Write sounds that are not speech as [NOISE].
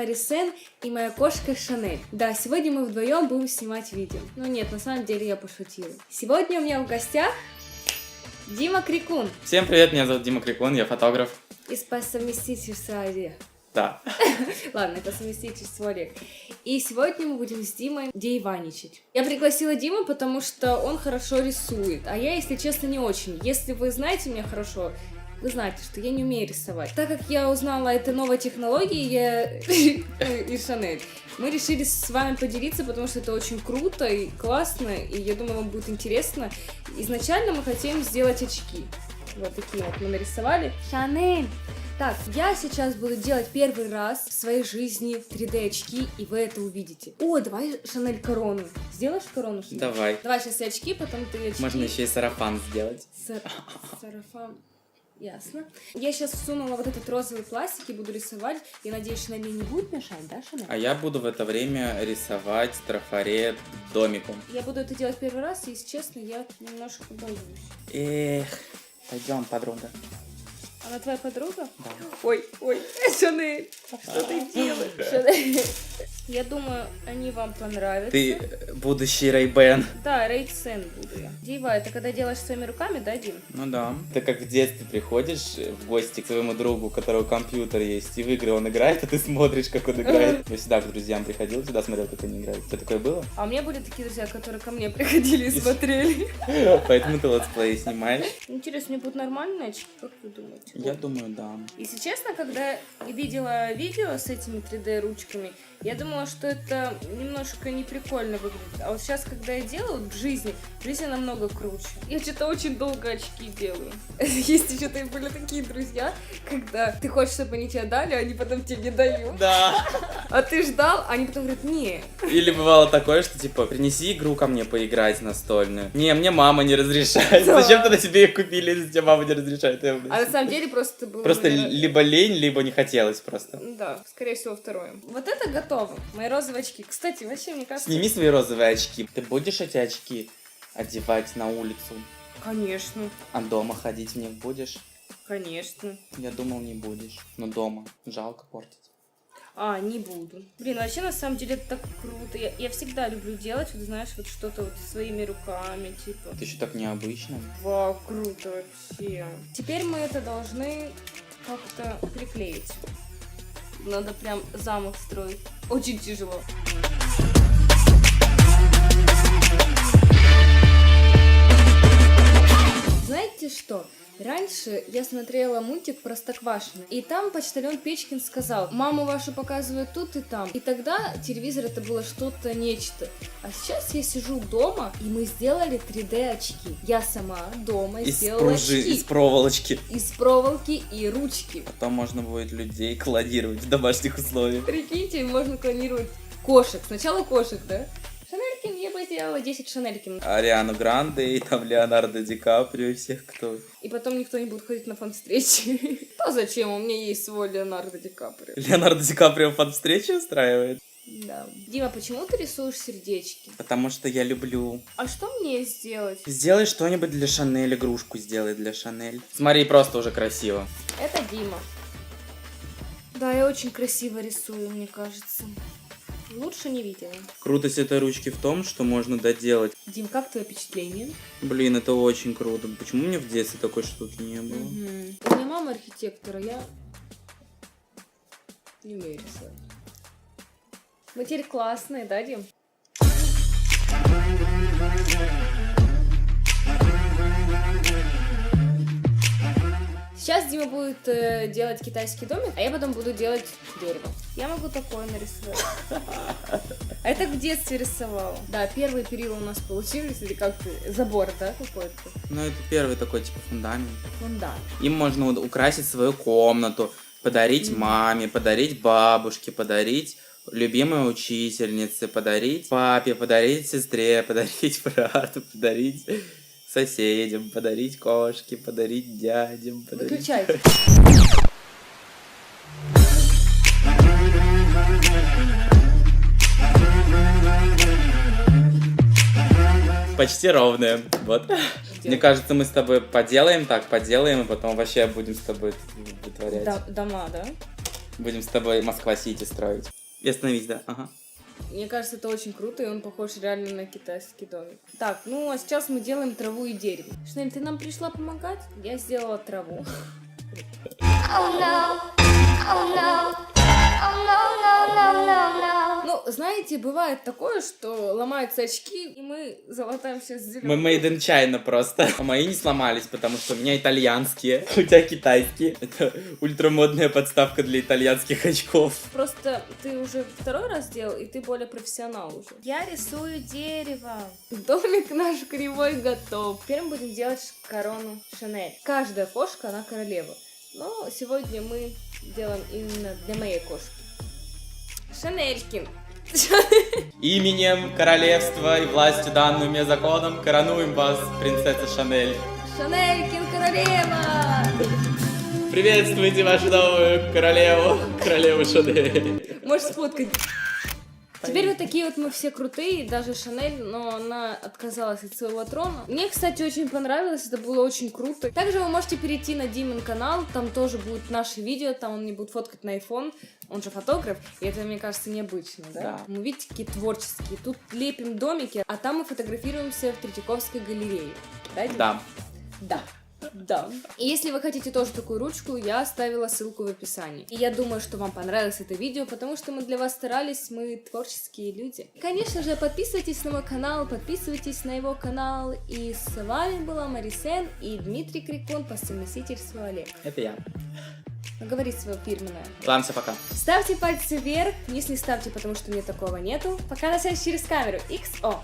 Мари Сен и моя кошка Шанель. Да, сегодня мы вдвоем будем снимать видео. Ну нет, на самом деле я пошутила. Сегодня у меня в гостях Дима Крикун Всем привет, меня зовут Дима Крикун, я фотограф. из по совместительству Олег. Да. [LAUGHS] Ладно, это совместительство Олег. И сегодня мы будем с Димой дейваничать. Я пригласила Диму, потому что он хорошо рисует, а я, если честно, не очень. Если вы знаете меня хорошо, вы знаете, что я не умею рисовать. Так как я узнала о этой новой технологии, я [LAUGHS] и Шанель, мы решили с вами поделиться, потому что это очень круто и классно, и я думаю, вам будет интересно. Изначально мы хотим сделать очки. Вот такие вот мы нарисовали. Шанель! Так, я сейчас буду делать первый раз в своей жизни 3D очки, и вы это увидите. О, давай, Шанель, корону. Сделаешь корону, Шанель? Давай. Давай сейчас я очки, потом ты очки. Можно еще и сарафан сделать. Сар- Сарафан. Ясно. Я сейчас всунула вот этот розовый пластик и буду рисовать. Я надеюсь, Шанель мне не будет мешать, да, Шанель? А я буду в это время рисовать трафарет домиком. Я буду это делать первый раз, и, если честно, я немножко боюсь. Эх, пойдем, подруга. Она твоя подруга? Да. Ой, ой, [LAUGHS] Шанель, что ты делаешь? Шанель. Я думаю, они вам понравятся. Ты э, будущий Рейбен. Да, Рейдсен буду я. Дива, это когда делаешь своими руками, да, Дим? Ну да. Ты как в детстве приходишь в гости к своему другу, у которого компьютер есть, и в игры он играет, а ты смотришь, как он играет. [LAUGHS] Я всегда к друзьям приходил, всегда смотрел, как они играют. Тебя такое было? А у меня были такие друзья, которые ко мне приходили и смотрели. [LAUGHS] Поэтому ты летсплей снимаешь? Интересно, мне будут нормальные очки? Как вы думаете? Я думаю, да. Если честно, когда я видела видео с этими 3D ручками, я думала, что это немножко неприкольно выглядит. А вот сейчас, когда я делаю вот в жизни, в жизни намного круче. Я что-то очень долго очки делаю. [LAUGHS] Есть еще то были такие друзья, когда ты хочешь, чтобы они тебе дали, а они потом тебе не дают. Да. [LAUGHS] А ты ждал, а они потом говорят, не. Или бывало такое, что типа, принеси игру ко мне поиграть настольную. Не, мне мама не разрешает. [LAUGHS] Да. Зачем тогда тебе ее купили, если тебе мама не разрешает? Я А на самом деле просто было... Просто наверное, либо лень, либо не хотелось просто. Да, скорее всего, второе. Вот это готово. Мои розовые очки. Кстати, вообще, мне кажется... Сними свои розовые очки. Ты будешь эти очки одевать на улицу? Конечно, А дома ходить в них будешь? конечно. Я думал, не будешь. Но дома. Жалко портить. А, не буду. Блин, вообще на самом деле это так круто. Я, я всегда люблю делать, вот знаешь, вот что-то вот своими руками, типа. Это еще так необычно. Вау, круто вообще. Теперь мы это должны как-то приклеить. Надо прям замок строить. Очень тяжело. Знаете что? Раньше я смотрела мультик Простоквашино, и там почтальон Печкин сказал, маму вашу показывают тут и там. И тогда телевизор это было что-то нечто. А сейчас я сижу дома, и мы сделали 3D очки. Я сама дома Из сделала пружи, очки. из проволочки. Из проволоки и ручки. Потом можно будет людей клонировать в домашних условиях. Прикиньте, можно клонировать кошек. Сначала кошек, да? Сделала 10 Шанелькин. Ариану Гранде и там Леонардо Ди Каприо и всех, кто... И потом никто не будет ходить на фан-встречи. [LAUGHS] А зачем? У меня есть свой Леонардо Ди Каприо. Леонардо Ди Каприо под встречу устраивает? Да. Дима, почему ты рисуешь сердечки? Потому что я люблю. А что мне сделать? Сделай что-нибудь для Шанель, игрушку сделай для Шанель. Смотри, просто уже красиво. Это Дима. Да, я очень красиво рисую, мне кажется. Лучше не видела. Крутость этой ручки в том, что можно доделать. Дим, как твое впечатление? Блин, это очень круто. Почему у меня в детстве такой штуки не было? Мгм. У меня мама архитектора, я не умею рисовать. Мы теперь классные, да, Дим? Сейчас Дима будет э, делать китайский домик, а я потом буду делать дерево. Я могу такое нарисовать. А я так в детстве рисовала. Да, первые перила у нас получились, или как забор, да, какой-то? Ну, это первый такой, типа, фундамент. Фундамент. Им можно украсить свою комнату, подарить маме, подарить бабушке, подарить любимой учительнице, подарить папе, подарить сестре, [LAUGHS] подарить брату, подарить соседям, подарить кошке, подарить дядям, подарить... Выключайте. Почти ровная. Вот. Мне кажется, мы с тобой поделаем так, поделаем, и потом вообще будем с тобой вытворять. Да- дома, да? Будем с тобой Москва-Сити строить. И остановись, да. Ага. Мне кажется, это очень круто, и он похож реально на китайский домик. Так, ну а сейчас мы делаем траву и дерево. Шнель, ты нам пришла помогать? Я сделала траву. Oh no, oh no, Ну, знаете, бывает такое, что ломаются очки, и мы залатаемся с Мы зеленым. made in China просто. А мои не сломались, потому что у меня итальянские, [LAUGHS] у тебя китайские. Это ультрамодная подставка для итальянских очков. Просто ты уже второй раз делал, и ты более профессионал уже. Я рисую дерево. Домик наш кривой готов. Теперь мы будем делать корону Шанель. Каждая кошка, она королева. Но сегодня мы делаем именно для моей кошки. Шанелькин. Именем королевства и властью данную мне законом коронуем вас, принцесса Шанель. Шанелькин королева! Приветствуйте вашу новую королеву, королеву Шанель. Можешь сфоткать. Теперь вот такие вот мы все крутые, даже Шанель, но она отказалась от своего трона. Мне, кстати, очень понравилось, это было очень круто. Также вы можете перейти на Димон канал, там тоже будут наши видео, там он не будет фоткать на iPhone, он же фотограф, и это, мне кажется, необычно, да? Да. Ну, видите, какие творческие. Тут лепим домики, а там мы фотографируемся в Третьяковской галерее. Да, Дим? Да. Да. Да. И если вы хотите тоже такую ручку, я оставила ссылку в описании. И я думаю, что вам понравилось это видео, потому что мы для вас старались, мы творческие люди. Конечно же, подписывайтесь на мой канал, подписывайтесь на его канал. И с вами была Марисен и Дмитрий Крикун, постельноситель Олег. Это я. Говори свое фирменное. Ладно, все, пока. Ставьте пальцы вверх, если ставьте, потому что мне такого нету. Пока на связь через камеру. XO.